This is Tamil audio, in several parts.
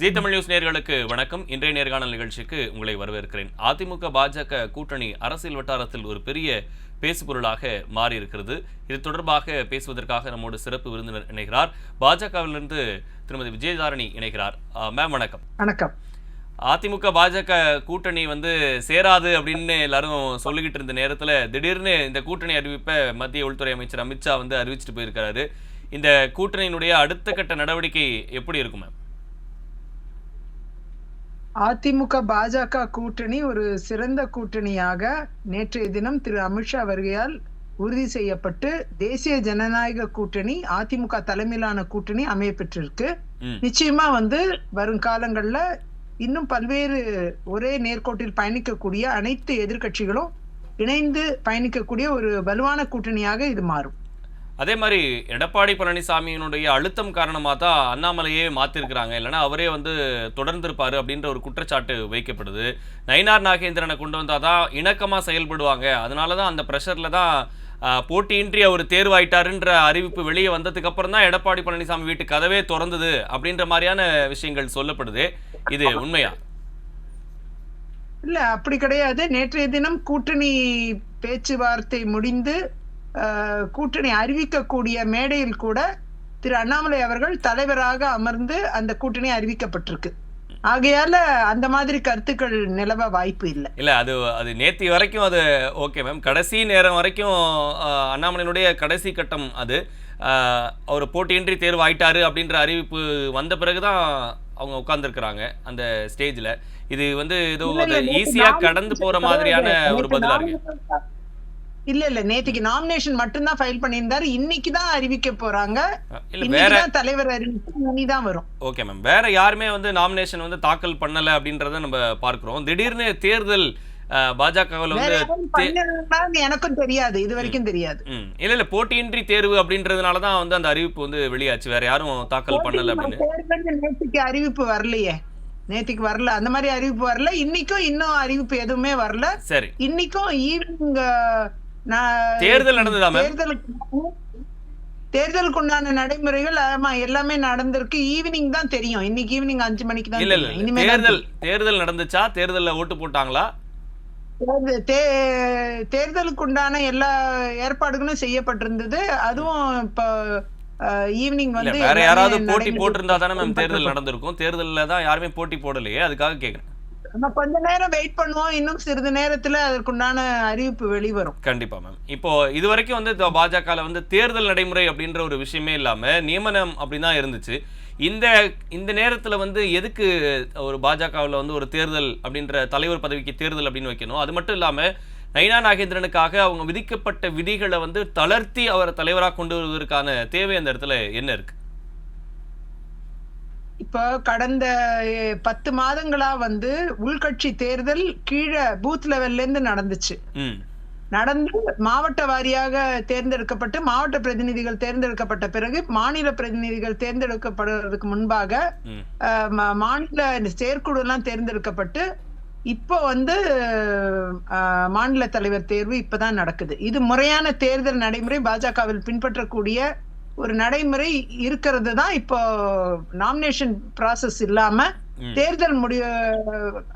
ஜி தமிழ் நியூஸ் நேர்களுக்கு வணக்கம். இன்றைய நேர்காணல் நிகழ்ச்சிக்கு உங்களை வரவேற்கிறேன். அதிமுக பாஜக கூட்டணி அரசியல் வட்டாரத்தில் ஒரு பெரிய பேசுபொருளாக மாறி இருக்கிறது இது தொடர்பாக பேசுவதற்காக நம்மோடு சிறப்பு விருந்தினர் இணைகிறார். பாஜகவிலிருந்து திருமதி விஜயதாரணி இணைகிறார். மேம் வணக்கம். வணக்கம். அதிமுக பாஜக கூட்டணி வந்து சேராது அப்படின்னு எல்லாரும் சொல்லிக்கிட்டு இருந்த நேரத்துல திடீர்னு இந்த கூட்டணி அறிவிப்பை மத்திய உள்துறை அமைச்சர் அமித்ஷா வந்து அறிவிச்சிட்டு போயிருக்காரு. இந்த கூட்டணியினுடைய அடுத்த கட்ட நடவடிக்கை எப்படி இருக்கும் மேம் அதிமுக பாஜக கூட்டணி ஒரு சிறந்த கூட்டணியாக நேற்றைய தினம் திரு. அமித்ஷா வருகையால் உறுதி செய்யப்பட்டு தேசிய ஜனநாயக கூட்டணி அதிமுக தலைமையிலான கூட்டணி அமைய பெற்றிருக்கு நிச்சயமா வந்து வரும் காலங்கள்ல இன்னும் பல்வேறு ஒரே நேர்கோட்டில் பயணிக்கக்கூடிய அனைத்து எதிர்க்கட்சிகளும் இணைந்து பயணிக்கக்கூடிய ஒரு வலுவான கூட்டணியாக இது மாறும். அதே மாதிரி எடப்பாடி பழனிசாமியினுடைய அழுத்தம் காரணமாக தான் அண்ணாமலையே மாற்றிருக்கிறாங்க இல்லைன்னா அவரே வந்து தொடர்ந்திருப்பாரு அப்படின்ற ஒரு குற்றச்சாட்டு வைக்கப்படுது. நயினார் நாகேந்திரனை கொண்டு வந்தால் தான் இணக்கமாக செயல்படுவாங்க. அதனால தான் அந்த ப்ரெஷரில் தான் போட்டியின்றி அவர் தேர்வாயிட்டாருன்ற அறிவிப்பு வெளியே வந்ததுக்கு அப்புறம் தான் எடப்பாடி பழனிசாமி வீட்டு கதவே திறந்தது அப்படின்ற மாதிரியான விஷயங்கள் சொல்லப்படுது. இது உண்மையா? இல்ல அப்படி கிடையாது. நேற்றைய தினம் கூட்டணி பேச்சுவார்த்தை முடிந்து கூட்டணி அறிவிக்கக்கூடிய மேடையில் கூட திரு அண்ணாமலை அவர்கள் தலைவராக அமர்ந்து அந்த கூட்டணி அறிவிக்கப்பட்டிருக்கு. ஆகையால அந்த மாதிரி கருத்துக்கள் நிலவ வாய்ப்பு இல்லை. இல்ல அது அது நேத்தி வரைக்கும் அது ஓகே மேம். கடைசி நேரம் வரைக்கும் அண்ணாமலையினுடைய கடைசி கட்டம் அது. அவர் போட்டியின்றி தேர்வு ஆயிட்டாரு அப்படின்ற அறிவிப்பு வந்த பிறகுதான் அவங்க உட்கார்ந்துருக்கிறாங்க அந்த ஸ்டேஜ்ல. இது வந்து ஏதோ இல்ல, இல்ல, நேத்து ஈஸியா nomination கடந்து போற மாதிரியான. ஒரு நேத்து பதிலா இருக்கு. இல்ல இல்ல நேத்துக்கு நாமினேஷன் மட்டும்தான் ஃபைல் பண்ணியிருந்தாரு. இன்னைக்கு தான் அறிவிக்க போறாங்க. இல்ல வேற தலைவர் அறிவிப்பு இனிதான் வரும். ஓகே மேம் வேற யாருமே வந்து நாமினேஷன் வந்து தாக்கல் பண்ணல அப்படின்றத நம்ம பார்க்கிறோம். திடீர்னு தேர்தல் பாஜகவில் வந்து எனக்கும் தெரியாது. இது வரைக்கும் தெரியாது. இல்ல இல்ல போட்டியின்றி தேர்வு அப்படின்றதுனால தான் வந்து அந்த அறிவிப்பு வந்து வெளியாச்சு. வேற யாரும் தாக்கல் பண்ணல அப்படின்னு. நேற்றுக்கு அறிவிப்பு வரலையே. நேற்றுக்கு வரல. அந்த மாதிரி அறிவிப்பு வரல. இன்னைக்கும் இன்னும் அறிவிப்பு எதுவுமே வரல. சரி. இன்னைக்கும் ஈவினிங் தேர்தல் நடந்ததா தேர்தலுக்கு தேர்தலுக்கு உண்டான நடைமுறைகள் ஆமா எல்லாமே நடந்திருக்கு. ஈவினிங் தான் தெரியும். இன்னைக்கு ஈவினிங் அஞ்சு மணிக்கு தான் இல்ல இல்ல தேர்தல் தேர்தல் நடந்துச்சா? தேர்தல்ல ஓட்டு போட்டாங்களா? தேர்தலுக்கு உண்டான எல்லா ஏற்பாடுகளும் செய்யப்பட்டிருந்தது. அதுவும் இப்போ ஈவினிங் வந்து வேற யாராவது போட்டி போட்டிருந்தா தானே மேம் தேர்தல். நடந்திருக்கும். தேர்தல்ல தான் யாருமே போட்டி போடலையே. அதுக்காக கேக்குறேன். நம்ம கொஞ்ச நேரம் வெயிட் பண்ணுவோம். இன்னும் சிறிது நேரத்துல அதற்குண்டான அறிவிப்பு வெளிவரும். கண்டிப்பா மேம் இப்போ இது வரைக்கும் வந்து பாஜக வந்து தேர்தல் நடைமுறை அப்படின்ற ஒரு விஷயமே இல்லாம நியமனம் அப்படின்னு இருந்துச்சு. இந்த இந்த நேரத்துல வந்து எதுக்கு ஒரு பாஜகவில் வந்து ஒரு தேர்தல் அப்படின்ற தலைவர் பதவிக்கு தேர்தல் அப்படின்னு வைக்கணும்? அது மட்டும் இல்லாம நயினா நாகேந்திரனுக்காக அவங்க விதிக்கப்பட்ட விதிகளை வந்து தளர்த்தி அவரை தலைவராக கொண்டு வருவதற்கான தேவை அந்த இடத்துல என்ன இருக்கு? இப்போ கடந்த பத்து மாதங்களா வந்து உள்கட்சி தேர்தல் கீழே பூத் லெவல்ல இருந்து நடந்துச்சு. நடந்து மாவட்ட வாரியாக தேர்ந்தெடுக்கப்பட்டு மாவட்ட பிரதிநிதிகள் தேர்ந்தெடுக்கப்பட்ட பிறகு மாநில பிரதிநிதிகள் தேர்ந்தெடுக்கப்படுவதற்கு முன்பாக மாநில செயற்குழு எல்லாம் தேர்ந்தெடுக்கப்பட்டு இப்போ வந்து மாநில தலைவர் தேர்வு இப்பதான் நடக்குது. இது முறையான தேர்தல் நடைமுறை பாஜகவில் பின்பற்றக்கூடிய ஒரு நடைமுறை இருக்கிறது தான் இப்போ நாமினேஷன் process இல்லாம. தேர்தல் முடிய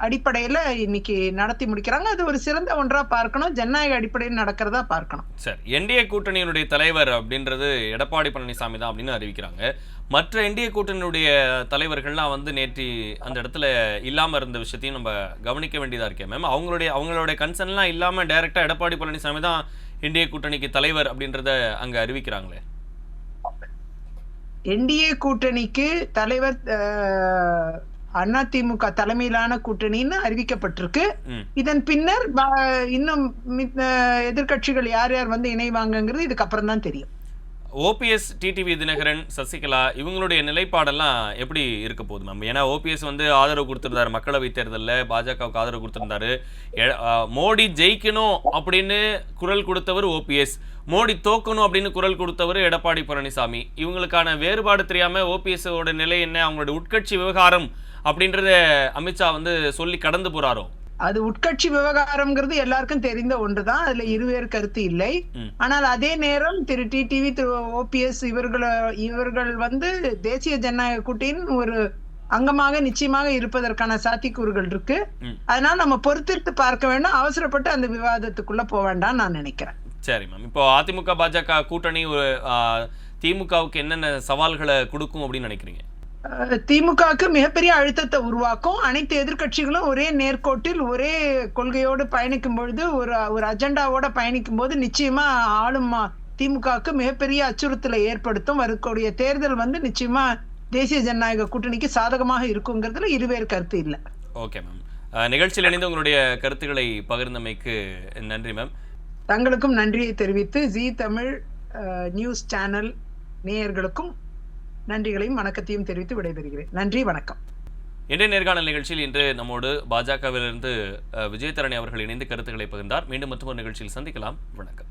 அடிப்படையில இன்னைக்கு நடத்தி முடிக்கிறாங்க. அது ஒரு சிறந்த ஒன்றா பார்க்கணும். ஜனநாயக அடிப்படையில் நடக்கிறதா பார்க்கணும். சரி. என்டிஏ கூட்டணியினுடைய தலைவர் அப்படின்றது எடப்பாடி பழனிசாமி தான் அப்படின்னு அறிவிக்கிறாங்க. மற்ற என்டிஏ கூட்டணியுடைய தலைவர்கள்லாம் வந்து நேற்று அந்த இடத்துல இல்லாம இருந்த விஷயத்தையும் நம்ம கவனிக்க வேண்டியதா இருக்கே மேம் அவங்களுடைய அவங்களுடைய கன்சர்ன்லாம் இல்லாம டைரக்டா எடப்பாடி பழனிசாமி தான் என்டிஏ கூட்டணிக்கு தலைவர் அப்படின்றத அங்க அறிவிக்கிறாங்களே. என்டிஏ கூட்டணிக்கு தலைவர் அதிமுக தலைமையிலான கூட்டணின்னு அறிவிக்கப்பட்டிருக்கு. இதன் பின்னர் இன்னும் மித்த எதிர்க்கட்சிகள் யார் யார் வந்து இணைவாங்கங்கிறது இதுக்கு அப்புறம் தான் தெரியும். ஓபிஎஸ் டிடிவி தினகரன் சசிகலா இவங்களுடைய நிலைப்பாடெல்லாம் எப்படி இருக்க போகுது மேம் ஏன்னா ஓபிஎஸ் வந்து ஆதரவு கொடுத்துருந்தாரு மக்களவை தேர்தலில் பாஜகவுக்கு ஆதரவு கொடுத்துருந்தாரு. மோடி ஜெயிக்கணும் அப்படின்னு குரல் கொடுத்தவர் ஓபிஎஸ் மோடி தோக்கணும் அப்படின்னு குரல் கொடுத்தவர் எடப்பாடி பழனிசாமி. இவங்களுக்கான வேறுபாடு தெரியாமல் ஓபிஎஸோட நிலை என்ன? அவங்களோட உட்கட்சி விவகாரம் அப்படின்றத அமித்ஷா வந்து சொல்லி கடந்து போகிறாரோ அது உட்கட்சி விவகாரம்ங்கிறது எல்லாருக்கும் தெரிந்த ஒன்றுதான். அதுல இருவேறு கருத்து இல்லை. ஆனால் அதே நேரம் திரு டிடிவி திரு ஓபிஎஸ் இவர்கள இவர்கள் வந்து தேசிய ஜனநாயக கூட்டணியின் ஒரு அங்கமாக நிச்சயமாக இருப்பதற்கான சாத்தியக்கூறுகள் இருக்கு. அதனால நம்ம பொறுத்திருந்து பார்க்க வேண்டும் அவசரப்பட்டு அந்த விவாதத்துக்குள்ள போக வேண்டாம் நான் நினைக்கிறேன். சரி மேம் இப்போ அதிமுக பாஜக கூட்டணி ஒரு திமுகவுக்கு என்னென்ன சவால்களை கொடுக்கும் அப்படின்னு நினைக்கிறீங்க? திமுகவுக்கு மிகப்பெரிய அழுத்தத்தை உருவாக்கும். அனைத்து எதிர்க்கட்சிகளும் ஒரே நேர்கோட்டில் ஒரே கொள்கையோடு பயணிக்கும் பொழுது ஒரு ஒரு அஜெண்டாவோட பயணிக்கும் போது நிச்சயமா ஆளும் திமுகவுக்கு மிகப்பெரிய அச்சுறுத்தலை ஏற்படுத்தும். வரக்கூடிய தேர்தல் வந்து நிச்சயமா தேசிய ஜனநாயக கூட்டணிக்கு சாதகமாக இருக்குங்கிறதுல இருவேறு கருத்து இல்லை. Okay ma'am. நிகழ்ச்சியில் இணைந்து உங்களுடைய கருத்துக்களை பகிர்ந்தமைக்கு நன்றி மேம். தங்களுக்கும் நன்றியை தெரிவித்து ஜி தமிழ் நியூஸ் சேனல் நேயர்களுக்கும் நன்றிகளையும் வணக்கத்தையும் தெரிவித்து விடைபெறுகிறேன். நன்றி வணக்கம். இன்றைய நேர்காணல் நிகழ்ச்சியில் இன்று நம்மோடு பாஜகவிலிருந்து விஜயதரணி அவர்கள் இணைந்து கருத்துக்களை பகிர்ந்தார். மீண்டும் மற்றொரு நிகழ்ச்சியில் சந்திக்கலாம். வணக்கம்.